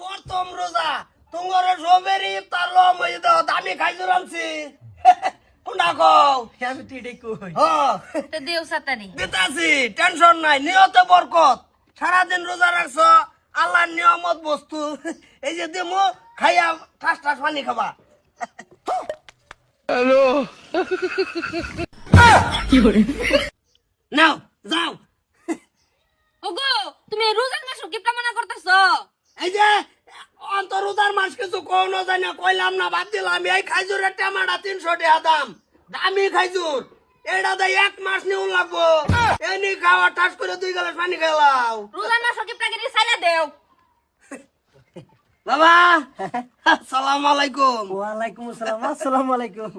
প্রথম রোজা। তোমার সবেরই ইফতার লম হয়ে দাও দামি খাইজুর আনছি কোনটা কও। আমি তুই কই? হ। তো দেও সাতারি দিতাছি টেনশন নাই নিয়ত বরকত। সারাদিন রোজা রাখছ আল্লাহর নিয়মত বস্তু। এই যে দেমো খাইয়া ঠাস ঠাস পানি খাবা। নাও যাও। ওগো তুমি রোজার মাস কি এই যে অন্তরুদার মাস কিছু কোনো যায় না কইলাম না বাদ দিলাম। এই খাইজুরের টেমাটা তিনশো টাকা দাম। দামি খাইজুর। এটা দেয় এক মাস নিউ লাগবো। এনি খাওয়া ঠাস করে দুই গেলে পানি খেলাও। রোজার মাস কি প্রাকৃতিক সাইলা দেও? বাবা সালাম আলাইকুম। ওয়ালাইকুম আসসালাম আসসালামু আলাইকুম।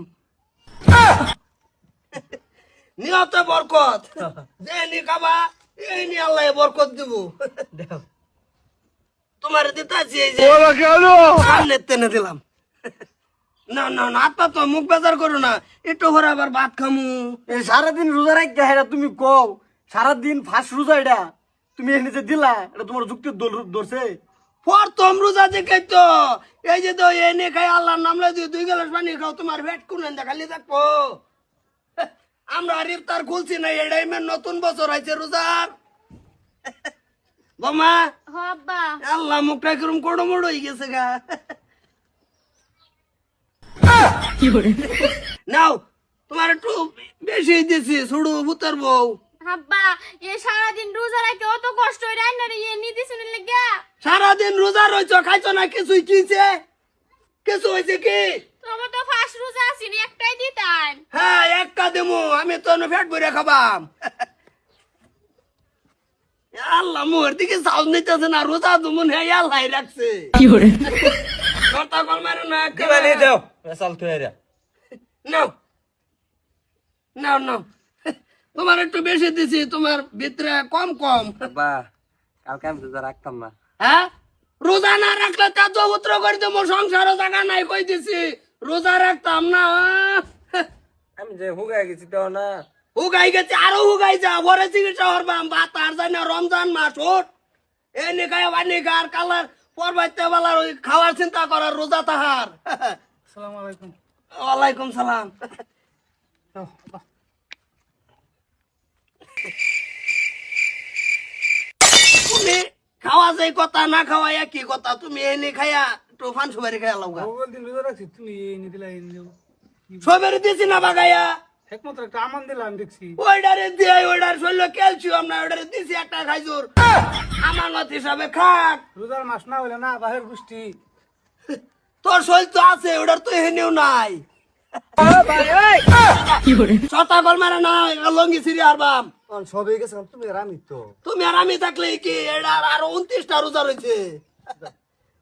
নিয়তে বরকত। যে নি খাবা এই নি আল্লাহ বরকত দিব। দেও। তোমার দিতাছি এই যে সামনে টেনে দিলাম। না না না আপা তো মুখ বেজার করো না। একটু করে আবার ভাত খামু। সারাদিন রোজা রাখতে হেরা তুমি কও। সারাদিন ফার্স্ট রোজা এটা। তুমি এনে যে দিলা এটা তোমার যুক্তি ধরছে। প্রথম রোজা দেখে তো এই যে তো এনে খাই আল্লাহর নাম লাই দিয়ে দুই গ্লাস পানি খাও তোমার পেট কোন খালি থাকব? আমরা আর ইফতার খুলছি না এটাই নতুন বছর আছে রোজার বোমা। আল্লাহ মুখটা কিরম কোড়ো মোড়ো হয়ে গেছে গা। নাও তোমার একটু বেশি দিছি ছুড়ু ভূতের বউ। এ সারাদিন রোজা রাখতে অত কষ্ট রান্না রে নিতে শুনে লাগা। সারাদিন রোজা রয়েছ খাইছো না কিছুই কিছে কিছু হয়েছে কি? তোমার তো ফার্স্ট রোজা একটাই দিতাম। হ্যাঁ একটা দেবো আমি তো ফ্যাট ভরে খাবাম। আল্লাহ মোহর দিকে সাউন্ড নিতেছে না রোজা দুমুন হ্যাঁ আল্লাহ রাখছে। কথা কল মারো না দিবানি দাও চাল তুই এরা নাও। নাও নাও। তোমার একটু বেশি দিছি তোমার ভিতরে কম কম। বা কালকে আমি রোজা রাখতাম না। হ্যাঁ? রোজা না রাখলে তা চৌত্র করে দেবো সংসার জায়গা নাই কই দিছি রোজা রাখতাম না। আমি যে হুগাই গেছি তো না। হুগাই গেছে আরও হুগাই যা ভরে চিকিৎসা হরবাম বা তার যায় না রমজান মাস ওট এ নিকায় বানি গার কালার পরবাইতে বেলার ওই খাওয়ার চিন্তা করার রোজা তাহার। আসসালামু আলাইকুম। ওয়ালাইকুম সালাম। তুমি খাওয়া যায় কথা না খাওয়া একই কথা? তুমি এনে খাইয়া একটু ফান সুপারি খাইয়া রাখছি তুমি এনে দিলা সবের দিছি না বাগাইয়া। একমাত্র একটা আমান দিলাম দেখছি। ওইডারে দিয়ে ওইডার শৈল ক্যালসিয়াম না ওইডারে দিছি একটা খাইজুর। আমার মত হিসাবে খাক। রোজার মাস না হইলে না বাহির পুষ্টি তোর শৈল তো আছে ওটার তো হেনেও নাই। ছটা গল মারে না লঙ্গি সিরি আর বাম সবে গেছে তুমি রামি তো। তুমি আর আমি থাকলে কি আর উনত্রিশটা রোজা রয়েছে?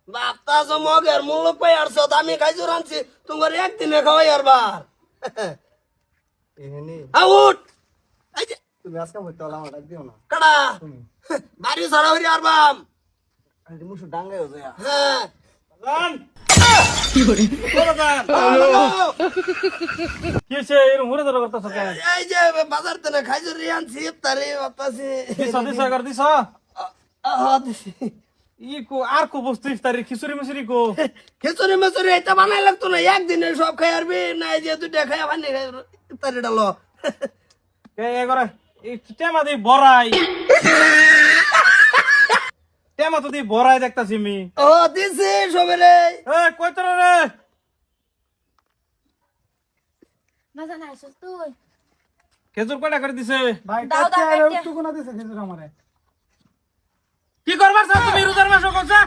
বাপ্তা মগের মূল্য পাই আর আমি খাইজুর আনছি তোমার একদিনে খাওয়াই আর এখানে আউট তুমি আজকে হইতে হলাম ডাক দিও না। কাটা বাড়ি সারা হইরি আর বাম। আমি মুসু ডাঙ্গাই হয়ে যায় হ্যাঁ। কি এরকম ঘুরে ধরে করতেছ কেন? এই যে বাজার থেকে খাইজুর আনছি ইফতারি বাতাসি দিছ দিছ এগার দিছ? ই কো আর কো বস্তু ইফতারি খিচুড়ি মিচুরি কো? খিচুড়ি মিচুড়ি এটা বানাই লাগতো না একদিনে সব খাই আরবি না এই যে দুটা খাই পানি ইফতারি ডালো এ এগারে এই টেমা দি বড়াই। টেমা তো দি বড়াই দেখতাছি আমি ও দিছি সবেরে। এ কই তোর রে? তুই? খেজুর কয়টা করে দিছে? না দিছে খেজুর আমারে। কি করবার তুমি? করছা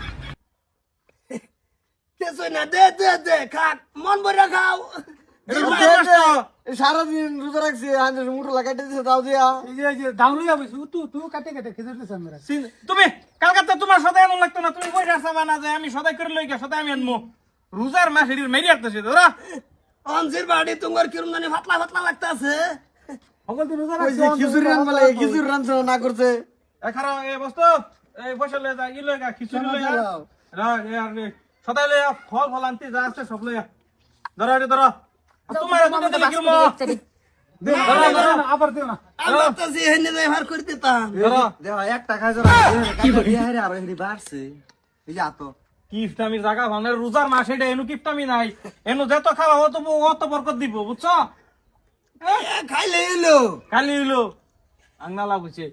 কিছু না? দে দে দে খাক মন ভরে খাও। সারাদিন রোজা রাখছি আজ মুঠো লাগাইতে দিছে দাও দিয়া। যে যে লইয়া বইছু তু তু কাটে কাটে খেজুর দিছ আমরা। তুমি কালকাতা তোমার সদাই এমন লাগতো না। তুমি কই রাস্তা বানা যায় আমি সদাই করে লই সদাই আমি আনমু। রোজার মাস এর মেরি আসতেছে তোরা অনসির বাড়ি তোমার কিরম জানি ফাতলা ফাতলা লাগতাছে। সকল দিন রোজা ওই যে খিচুড়ি রান বলে খিচুড়ি রান না করছে। এখানে এই বস্তু এই বসে লয়ে যা ই লয়ে গা খিচুড়ি লয়ে যা রা এ আর রে সদাই লয়ে ফল ফল আনতে যা আছে সব লয়ে ধরো এটা ধরো। তোমার দুটো দিলে কিরম ধরো ধরো। আবার দিও না। আমি ভাবতাছি হেনে যাই ভার করে দিতাম ধরো। দেখ একটা খাই জরা কি বলি? আর আর হেরি বাড়ছে। এই যা তো কিফটামির জায়গা ভাঙলে রোজার মাস এটা এনু কিফটামি নাই। এনু যত খাওয়া অত অত বরকত দিব বুঝছ? এ, খাইলে এলো খালি হইল। আংনা হইছে